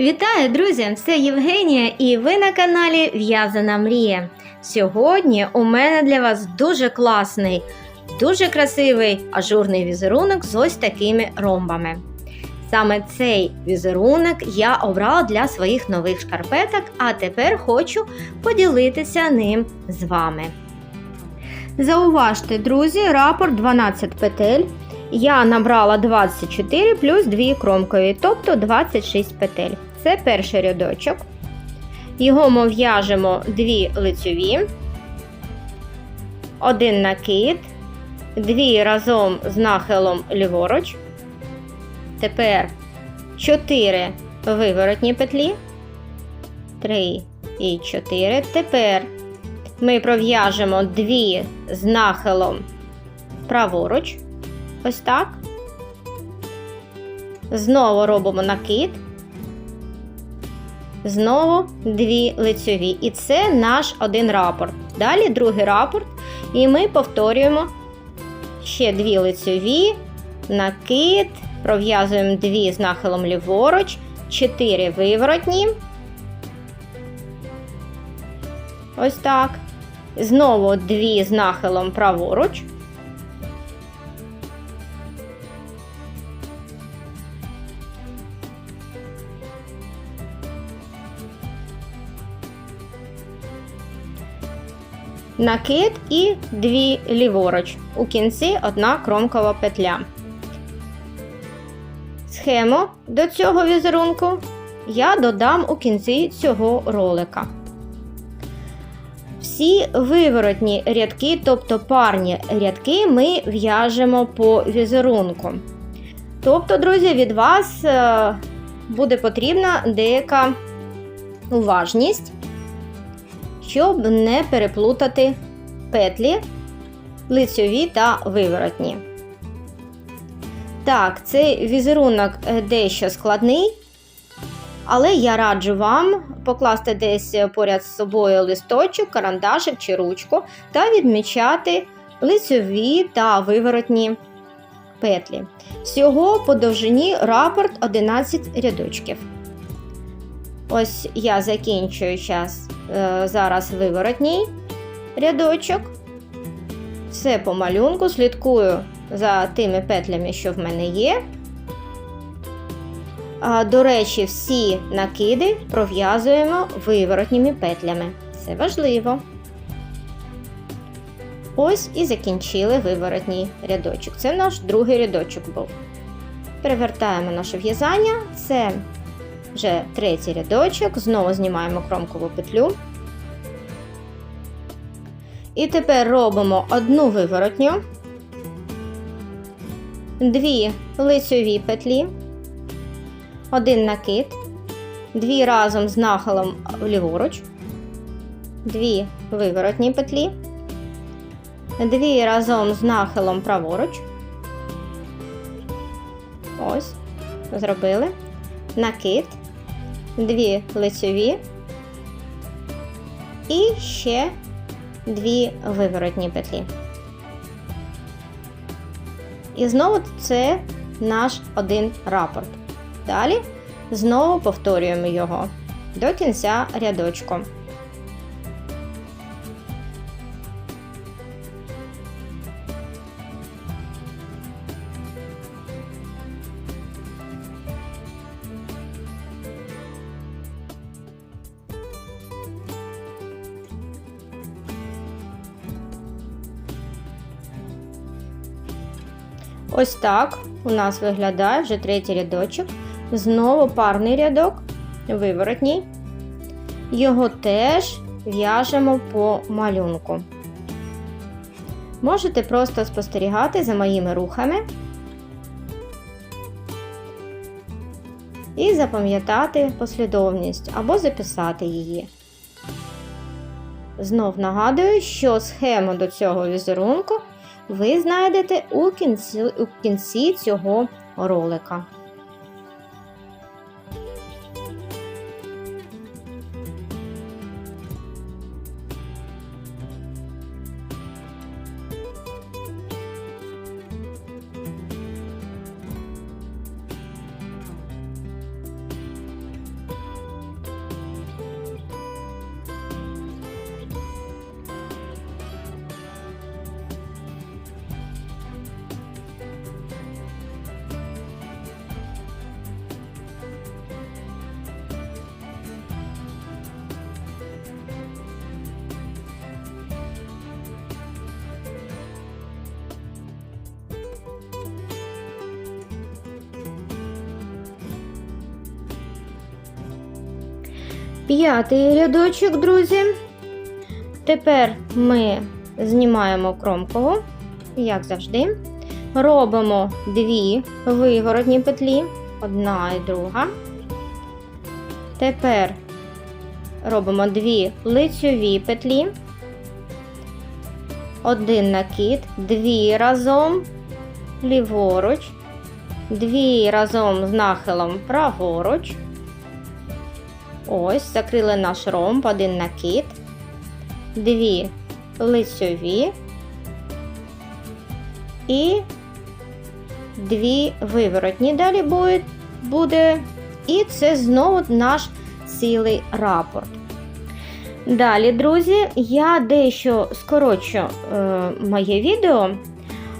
Вітаю, друзі! Це Євгенія, і ви на каналі В'язана Мрія. Сьогодні у мене для вас дуже класний, дуже красивий ажурний візерунок з ось такими ромбами. Саме цей візерунок я обрала для своїх нових шкарпеток, а тепер хочу поділитися ним з вами. Зауважте, друзі, рапорт 12 петель. Я набрала 24 плюс 2 кромкові, тобто 26 петель. Це перший рядочок. Його ми в'яжемо 2 лицьові, один накид, 2 разом з нахилом ліворуч. Тепер 4 виворотні петлі, 3 і 4. Тепер ми пров'яжемо 2 з нахилом праворуч. Ось так. Знову робимо накид. Знову дві лицьові. І це наш один рапорт. Далі другий рапорт. І ми повторюємо ще дві лицьові, накид, пров'язуємо дві з нахилом ліворуч, чотири виворотні. Ось так. Знову дві з нахилом праворуч. Накид і дві ліворуч. У кінці одна кромкова петля. Схему до цього візерунку я додам у кінці цього ролика. Всі виворотні рядки, тобто парні рядки, ми в'яжемо по візерунку. Тобто, друзі, від вас е, буде потрібна деяка уважність щоб не переплутати петлі лицьові та виворотні. Так, цей візерунок е, дещо складний, але я раджу вам покласти десь поряд з собою листочок, карандашик чи ручку та відмічати лицьові та виворотні петлі. Всього по довжині рапорт 11 рядочків. Ось я закінчую час, е, зараз виворотній рядочок. Все по малюнку, слідкую за тими петлями, що в мене є. А, До речі, всі накиди пров'язуємо виворотніми петлями. Це важливо. Ось і закінчили виворотній рядочок. Це наш другий рядочок був. Перевертаємо наше в'язання. Це вже третій рядочок, знову знімаємо кромкову петлю. І тепер робимо одну виворотню, дві лицьові петлі, один накид, дві разом з нахилом ліворуч, дві виворотні петлі, дві разом з нахилом праворуч. Ось, зробили накид дві лицьові і ще дві виворотні петлі. І знову це наш один рапорт. Далі знову повторюємо його до кінця рядочку. Ось так у нас виглядає вже третій рядочок. Знову парний рядок, виворотній. Його теж в'яжемо по малюнку. Можете просто спостерігати за моїми рухами і запам'ятати послідовність або записати її. Знов нагадую, що схему до цього візерунку ви знайдете у кінці, у кінці цього ролика. П'ятий рядочок, друзі. Тепер ми знімаємо кромкову, як завжди. Робимо дві виворотні петлі, одна і друга. Тепер робимо дві лицьові петлі, один накид, дві разом ліворуч, дві разом з нахилом праворуч. Ось, закрили наш ромб, один накид, дві лицьові і дві виворотні. Далі буде, і це знову наш цілий рапорт. Далі, друзі, я дещо скорочу е, моє відео,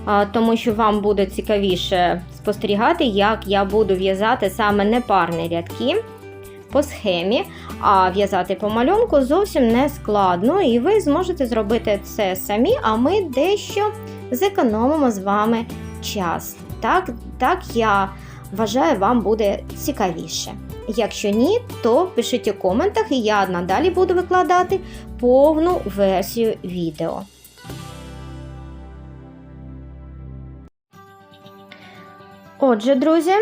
а, тому що вам буде цікавіше спостерігати, як я буду в'язати саме непарні рядки по схемі, а в'язати по малюнку зовсім не складно, і ви зможете зробити це самі, а ми дещо зекономимо з вами час. Так, так я вважаю, вам буде цікавіше. Якщо ні, то пишіть у коментах, і я надалі буду викладати повну версію відео. Отже, друзі,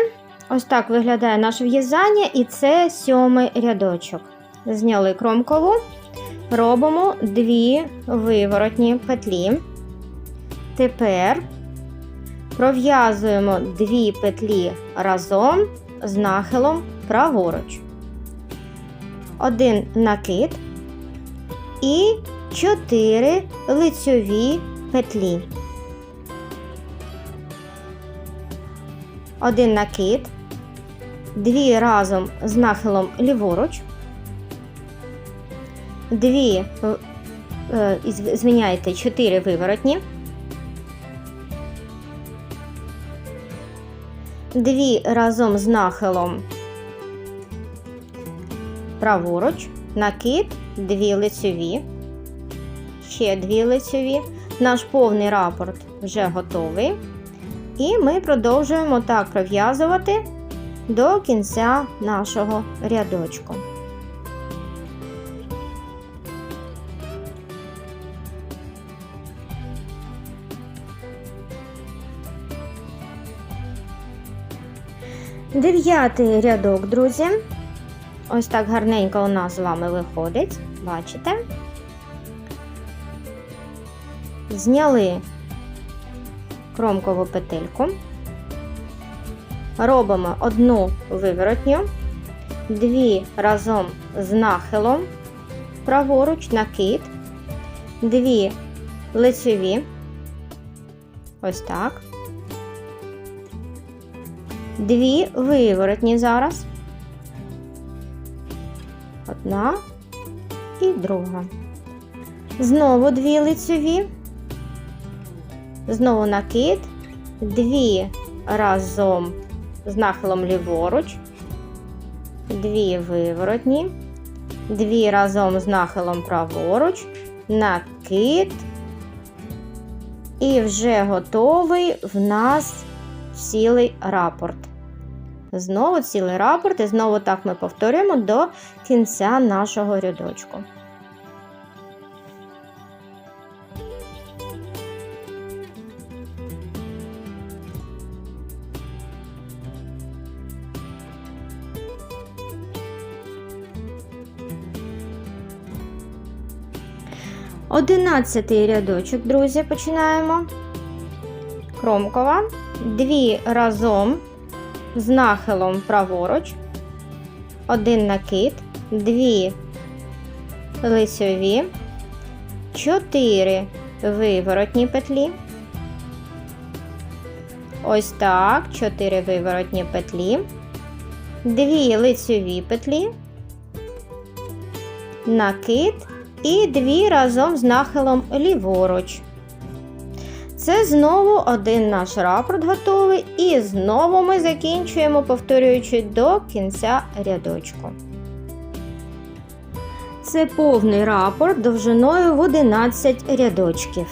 ось так виглядає наше в'язання, і це сьомий рядочок. Зняли кромкову, робимо дві виворотні петлі. Тепер пров'язуємо дві петлі разом з нахилом праворуч. Один накид і 4 лицьові петлі. Один накид, дві разом з нахилом ліворуч, дві, е, звиняйте, 4 виворотні, дві разом з нахилом праворуч, накид, дві лицьові, ще дві лицьові. Наш повний рапорт вже готовий. І ми продовжуємо так пров'язувати до кінця нашого рядочку. Дев'ятий рядок, друзі. Ось так гарненько у нас з вами виходить. Бачите? Зняли кромкову петельку. Робимо одну виворотню, дві разом з нахилом, праворуч, накид, дві лицеві, ось так, дві виворотні зараз, одна і друга. Знову дві лицеві. Знову накид, дві разом з нахилом ліворуч, дві виворотні, дві разом з нахилом праворуч, накид, і вже готовий в нас цілий рапорт. Знову цілий рапорт, і знову так ми повторюємо до кінця нашого рядочку. Одинадцятий рядочок, друзі, починаємо. Кромкова. Дві разом з нахилом праворуч. Один накид, дві лицьові, чотири виворотні петлі. Ось так, чотири виворотні петлі, дві лицьові петлі, накид і дві разом з нахилом ліворуч. Це знову один наш рапорт готовий, і знову ми закінчуємо, повторюючи до кінця рядочку. Це повний рапорт довжиною в 11 рядочків.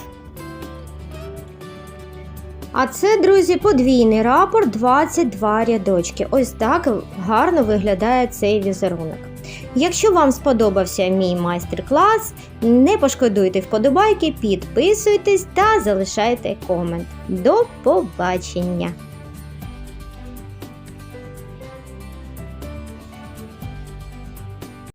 А це, друзі, подвійний рапорт 22 рядочки. Ось так гарно виглядає цей візерунок. Якщо вам сподобався мій майстер-клас, не пошкодуйте вподобайки, підписуйтесь та залишайте комент. До побачення!